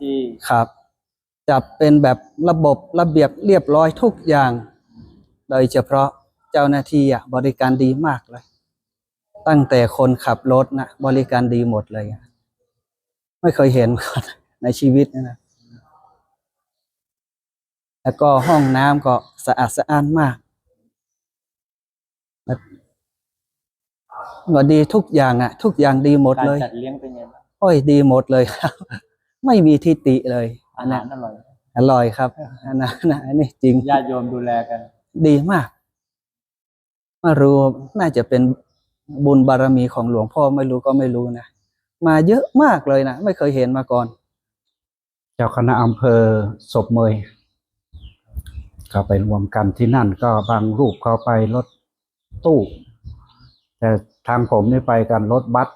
ที่ครับ จะเป็นแบบระบบระเบียบเรียบร้อยทุกอย่าง โดยเฉพาะเจ้าหน้าที่อะบริการดีมากเลย ตั้งแต่คนขับรถนะบริการดีหมดเลยอะไม่เคยเห็นมาก่อนในชีวิตเนยนะแล้วก็ห้องน้ำก็สะอาดสะอ้านมากแล้วก็ดีทุกอย่างอะ ทุกอย่างดีหมดการเลยจัดเลี้ยงเป็นไงบ้างโอ้ยดีหมดเลยครับ ไม่มีทิติเลยอาอันหานั้รนอร่อย อร่อยครับอันนั้นนะอันนี้จริงญาติโยมดูแลกัน ดีมากไม่รู้น่าจะเป็นบุญบารมีของหลวงพ่อไม่รู้ก็ไม่รู้นะมาเยอะมากเลยนะไม่เคยเห็นมาก่อน เจ้าคณะอำเภอศพเมยก็ไปรวมกันที่นั่นก็บางรูปเขาไปรถตู้ แต่ทางผมนี่ไปกันรถบัส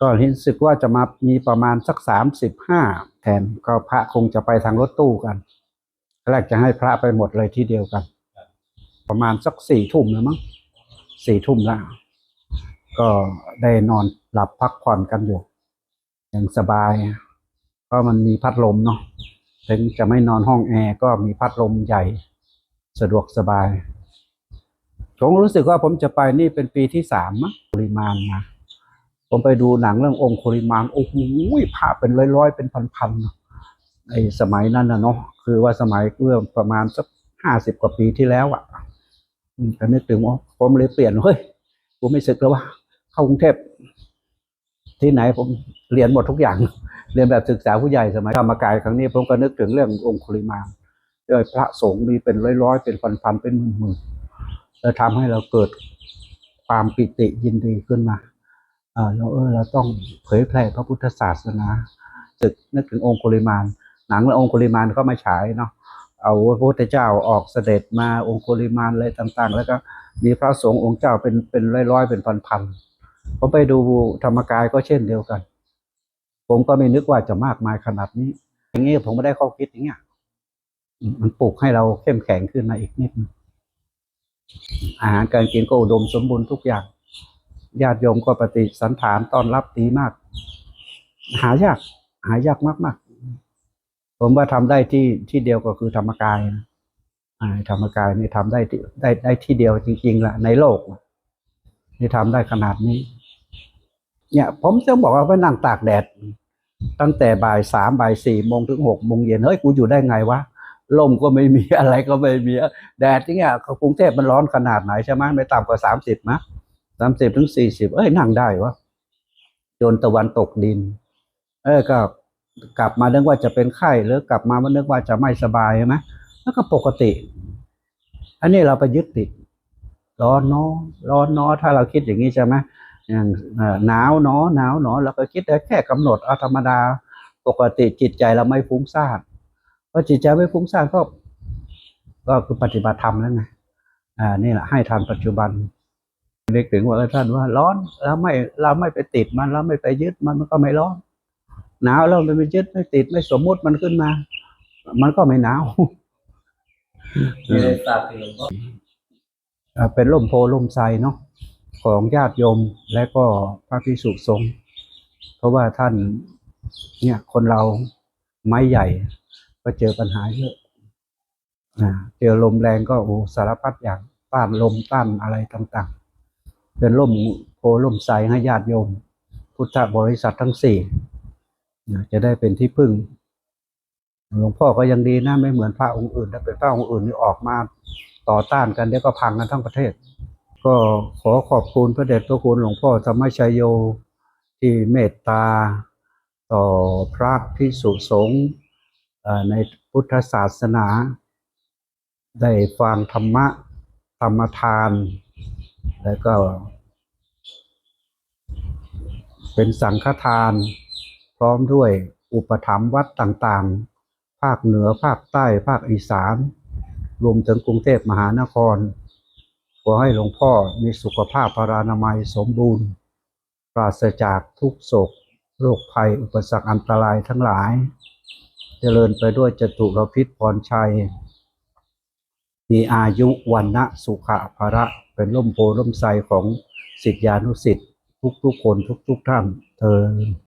ก็รู้สึกว่าจะมามีประมาณสักสามสิบห้าแทนก็พระคงจะไปทางรถตู้กันแรกจะให้พระไปหมดเลยที่เดียวกัน ประมาณสักสี่ทุ่มแล้วมั้งสี่ทุ่มแล้วก็ได้นอนหลับพักผ่อนกันอยู่อย่างสบายเพราะมันมีพัดลมเนาะถึงจะไม่นอนห้องแอร์ก็มีพัดลมใหญ่ สะดวกสบายผมรู้สึกว่าผมจะไปนี่เป็นปีที่สามมั้งปริมาณมา ผมไปดูหนังเรื่ององค์คริมานโอ้โหภาพเป็นร้อยๆ เป็นพันๆเนอะไอ้สมัยนั้นนะเนาะคือว่าสมัยเมื่อประมาณสักห้าสิบกว่าปีที่แล้วอะ่ะอืมแต่นึกถึงว่าผมเลยเปลี่ยนเฮ้ยกูไม่ศึกแล้วว่า เข้ากรุงเทพที่ไหนผมเรียนหมดทุกอย่าง เรียนแบบศึกษาผู้ใหญ่สมัยธรรมกายครั้งนี้ผมก็นึกถึงเรื่ององคุลิมานโดยพระสงฆ์มีเป็นร้อยๆ เป็นพันๆเป็นหมื่นๆแล้วทำให้เราเกิดความปิติยินดีขึ้นมา เราเออเราต้องเผยแพร่พระพุทธศาสนาศึกนึกถึงองคุลิมานหนังเรื่ององคุลิมานก็มาฉายเนาะเอาพระพุทธเจ้าออกเสด็จมาองคุลิมานอะไรต่าง ๆ แล้วก็มีพระสงฆ์องค์เจ้าเป็นเป็นร้อยๆเป็นพันๆผมไปดูธรรมกายก็เช่นเดียวกัน ผมก็ไม่นึกว่าจะมากมายขนาดนี้ อย่างนี้ผมไม่ได้ข้อคิดอย่างเงี้ยมันปลุกให้เราเข้มแข็งขึ้นมาอีกนิดอาหารการกินก็อุดมสมบูรณ์ทุกอย่าง ญาติโยมก็ปฏิสันฐานต้อนรับดีมาก หายาก หายากมากๆ ผมว่าทำได้ที่ที่เดียวก็คือธรรมกายนะธรรมกายนี่ทำได้ที่ได้ได้ที่เดียวจริงๆละในโลกนี่ทำได้ขนาดนี้ เนี่ย ผมจะบอกว่าไปนั่งตากแดด ตั้งแต่บ่ายสามบ่ายสี่โมงถึงหกโมงเย็นเฮ้ยกูอยู่ได้ไงวะลมก็ไม่มีอะไรก็ไม่มี แดดที่เงี้ยกรุงเทพมันร้อนขนาดไหนใช่ไหมไม่ต่ำกว่าสามสิบนะ สามสิบถึงสี่สิบเอ้ยนั่งได้วะจนตะวันตกดิน เออก็กลับมาเนึกว่าจะเป็นไข้หรือกลับมามันนึกว่าจะไม่สบายใช่ไหมแล้วก็ปกติ อันนี้เราไปยึดติด ร้อนเนาะร้อนเนาะถ้าเราคิดอย่างนี้ใช่ไหมอย่างหนาวเนาะหนาวเนาะเราก็คิดแค่กำหนดเอาธรรมดา ปกติจิตใจเราไม่ฟุ้งซ่านเพราะจิตใจไม่ฟุ้งซ่านก็ ก็คือปฏิบัติธรรมแล้วไงอ่านี่แหละให้ทันปัจจุบัน นึกถึงว่าเออท่านว่าร้อนเราไม่เราไม่ไปติดมันเราไม่ไปยึดมันมันก็ไม่ร้อน หนาวเราไม่ไปยึดไม่ติดไม่สมมุติมันขึ้นมา มันก็ไม่หนาวมีอะไรฝากถึงหลวงพ่ออ่าเป็นร่มโพล่มไทรเนาะของญาติโยมและก็พระภิกษุสงฆ์เพราะว่าท่าน เนี่ยคนเราไม้ใหญ่ ก็เจอปัญหาเยอะอ่าเจอลมแรงก็โอ้สารพัดอย่างต้านลมต้านอะไรต่าง ๆ เป็นร่มโพล่มไทรให้ญาติโยม พุทธบริษัททั้งสี่จะได้เป็นที่พึ่ง หลวงพ่อก็ยังดีนะไม่เหมือนพระองค์อื่นถ้าเป็นพระองค์อื่นนี่ออกมาต่อต้านกันเดี๋ยวก็พังกันทั้งประเทศ ก็ขอขอบคุณพระเดชพระคุณหลวงพ่อธรรมชัยโยที่เมตตาต่อพระพิสุสงฆ์ในพุทธศาสนา ได้ฟังธรรมะธรรมทาน แล้วก็ เป็นสังฆทาน พร้อมด้วยอุปถัมภ์วัดต่างๆ ภาคเหนือภาคใต้ภาคอีสานรวมถึงกรุงเทพมหานคร ขอให้หลวงพ่อมีสุขภาพพรานามัยสมบูรณ์ ปราศจากทุกโศกโรคภัยอุปสรรคอันตรายทั้งหลาย เจริญไปด้วยจตุรพิษพรชัย มีอายุวันนะสุขะภระเป็นร่มโพร่มไทรของสิทธิานุสิทธิ์ ทุกๆคนทุกๆท่านเธอ